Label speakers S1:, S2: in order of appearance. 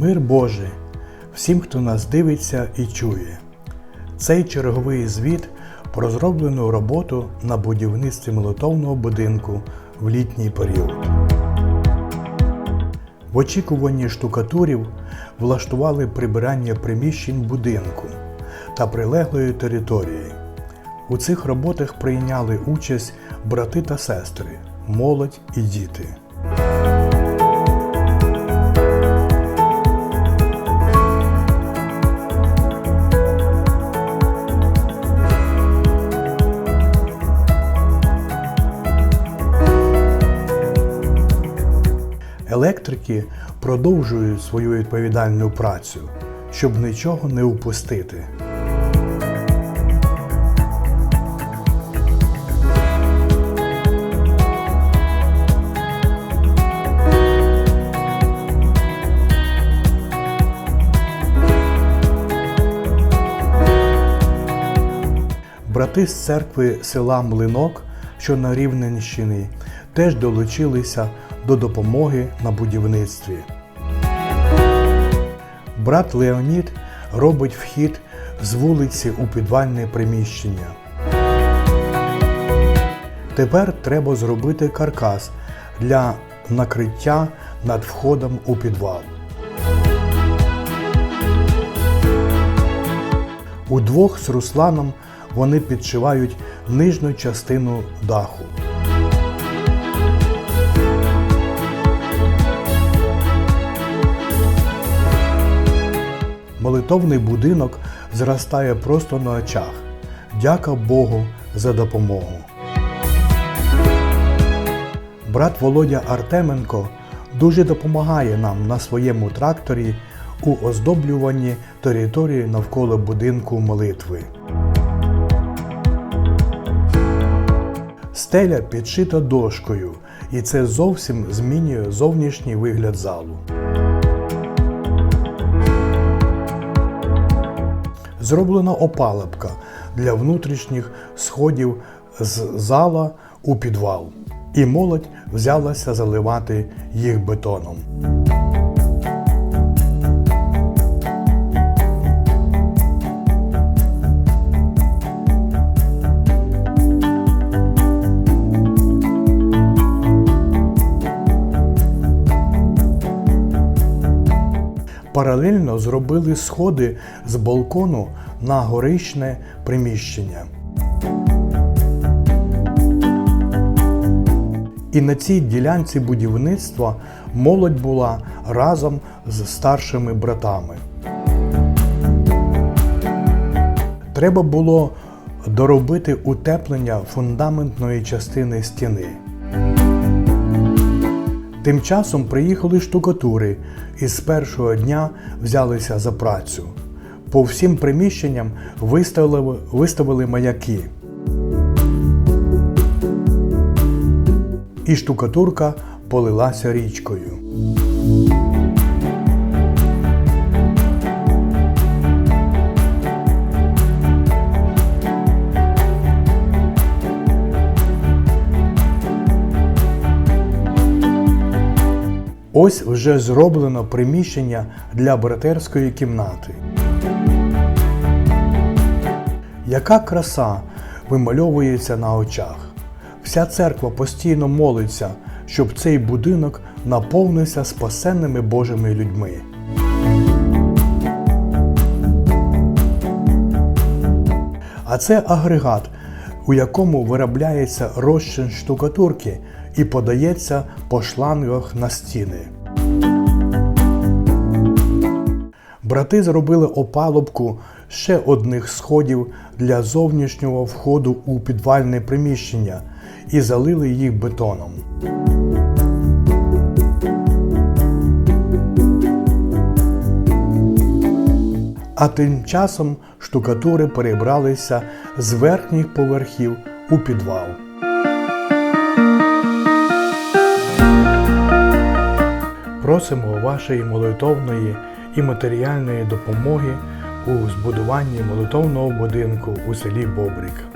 S1: Мир Божий всім, хто нас дивиться і чує. Цей черговий звіт про зроблену роботу на будівництві молотовного будинку в літній період. В очікуванні штукатурів влаштували прибирання приміщень будинку та прилеглої території. У цих роботах прийняли участь брати та сестри, молодь і діти. Електрики продовжують свою відповідальну працю, щоб нічого не упустити. Брати з церкви села Млинок, що на Рівненщині, теж долучилися до допомоги на будівництві. Брат Леонід робить вхід з вулиці у підвальне приміщення. Тепер треба зробити каркас для накриття над входом у підвал. Удвох з Русланом вони підшивають нижню частину даху. Молитовний будинок зростає просто на очах. Дяка Богу за допомогу. Брат Володя Артеменко дуже допомагає нам на своєму тракторі у оздоблюванні території навколо будинку молитви. Стеля підшита дошкою, і це зовсім змінює зовнішній вигляд залу. Зроблена опалубка для внутрішніх сходів з зала у підвал, і молодь взялася заливати їх бетоном. Паралельно зробили сходи з балкону на горичне приміщення. І на цій ділянці будівництва молодь була разом з старшими братами. Треба було доробити утеплення фундаментної частини стіни. Тим часом приїхали штукатури і з першого дня взялися за працю. По всім приміщенням виставили, виставили маяки. І штукатурка полилася річкою. Ось вже зроблено приміщення для братерської кімнати. Яка краса вимальовується на очах. Вся церква постійно молиться, щоб цей будинок наповнився спасенними Божими людьми. А це агрегат, у якому виробляється розчин штукатурки і подається по шлангах на стіни. Брати зробили опалубку ще одних сходів для зовнішнього входу у підвальне приміщення і залили їх бетоном. А тим часом штукатури перебралися з верхніх поверхів у підвал. Просимо вашої молитовної і матеріальної допомоги у збудуванні молитовного будинку у селі Бобрик.